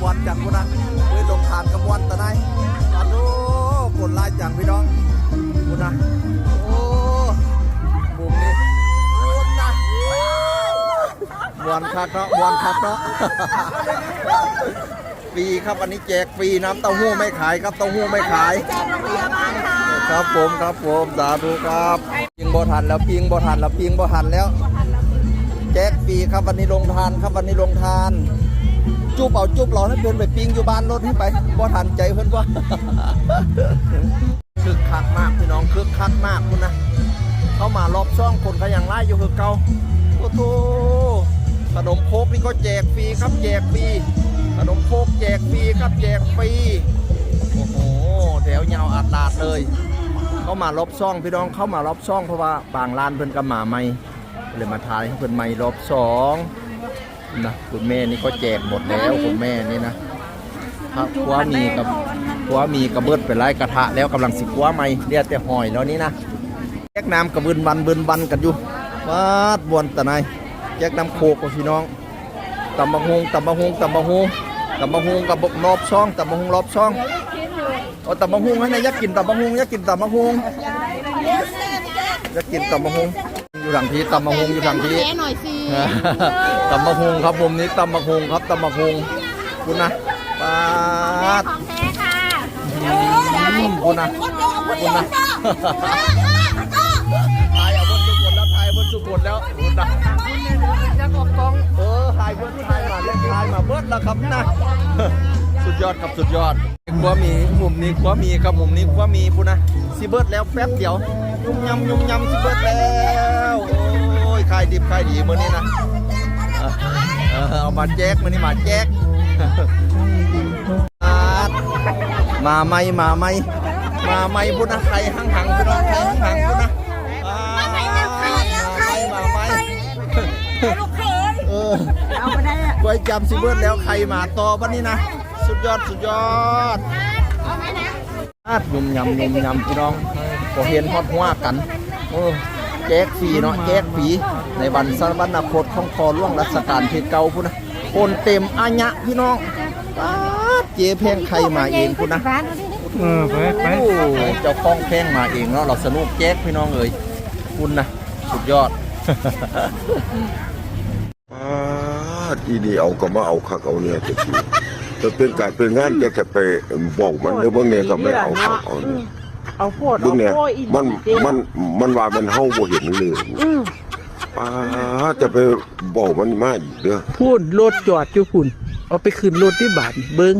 มวนจังกูนะเฮ้ยลงทานกับมวนตะไนตอนนู้กดไลค์จังพี่น้องกูนะโอ้มุมนี้กูนะมวนคักเนาะมวนคักเนาะฟรีครับอันนี้แจกฟรีน้ำเต้าหู้ไม่ขายครับเต้าหู้ไม่ขายครับผมครับผมสาธุครับปิงบ่ทันแล้วปิงบ่ทันแล้วปิงบ่ทันแล้ว แจกฟรีครับวันนี้ลงทานครับวันนี้ลงทาน จุบเอาจุบเราให้เพื่อนไปปิงอยู่บ้านรถให้ไปบ่ทันใจเพื่อนว่าคึกคักมากพี่น้องคึกคักมากคุณนะเข้ามารอบช่องคนขยังไล่อยู่คือเก่าโอ้โหขนมโคกนี่ก็แจกฟรีครับแจกฟรีขนมโคกแจกฟรีครับแจกฟรีโอ้โหแถวยาวอาดลาดเลย เข้ามารอบช่องพี่น้องเข้ามารอบช่องเพราะว่าบางร้านเพิ่นก็มาใหม่เลยมาทายให้เพิ่นใหม่รอบสอง นะคุณแม่นี่ก็แจกหมดแล้วคุณแม่นี่นะครับคว้ามีกับคว้ามีกระเบิดไปไล่กระทะแล้วกำลังสิคว้าใหม่เรียกแต่หอยแล้วนี่นะแยกน้ำกับบืนบันบืนบันกันอยู่วาดบวนตะไนแยกน้ำโคกกับพี่น้องตำบักฮงตำบักฮงตำบักฮงตำบักฮงกับบกรอบช่องตำบักฮงรอบช่องเอาตำบักฮงให้นายอยากกินตำบักฮงอยากกินตำบักฮงอยากกินตำบักฮง อยู่ทางที่ตำบักฮงอยู่ทางที่แหน่หน่อยสิตำบักฮงครับผมนี้ตำบักฮงครับตำบักฮงคุณนะป้าดของแท้ค่ะคุณนะคุณนะถ่ายเอาบนสุกดแล้วถ่ายบนสุกดแล้วคุณนะยังออกกองเออถ่ายบิ้ลถ่ายมาเล่นถ่ายมาเบิ้ลแล้วครับนะสุดยอดครับสุดยอดควมีมุมนี้ควมีครับมุมนี้ควมีพูนะสิเบิร์ดแล้วแป๊บเดียวยุ่มยำยุ่มยำสิเบิร์ดแล้วายดิบขายดีมื้อนี้นะเออเอามาแจกมื้อนี้มาแจกมาไหมมาไหมมาไหมพูดนะใครหังหังพูดนะใครหังหังพูดนะมาไหมมาไหมมาไหมเออเอาไปได้ไว้จำสิเบิร์ดแล้วใครมาต่อวันนี้นะสุดยอดสุดยอดอาไหมนะอาดยุ่มยำยุ่มยำพี่น้องก็เห็นฮอดหัวกัน เออ แจกฟรีเนาะแจกฟรีในวันสวรรคตของคอล่วงรัชกาลที่เก่าพูดนะคนเต็มอาญะพี่น้องป๊าดเจเพงใครมาเองพูดนะเออไปไปโอ้เจ้าของแข้งมาเองเนาะเราสนุกแจ๊กพี่น้องเอ๋ยคุณนะสุดยอดปาดอีนี่เอาก็มาเอาคักเอาเนี่ยจะทีจะเป็นการเป็นงานจะจะไปบอกมันหรือเบื้องเนี่ยก็ไม่เอาคักเอาเนี่ยเอาโพดเบื้องเนี่ยโพดอีกมันมัน มันว่ามันเฮาบ่เห็นเลยปาจะไปบอกมันมาอีกเด้อ พูดรถจอดอยู่พุ่น เอาไปขึ้นรถที่บาทเบิ้ง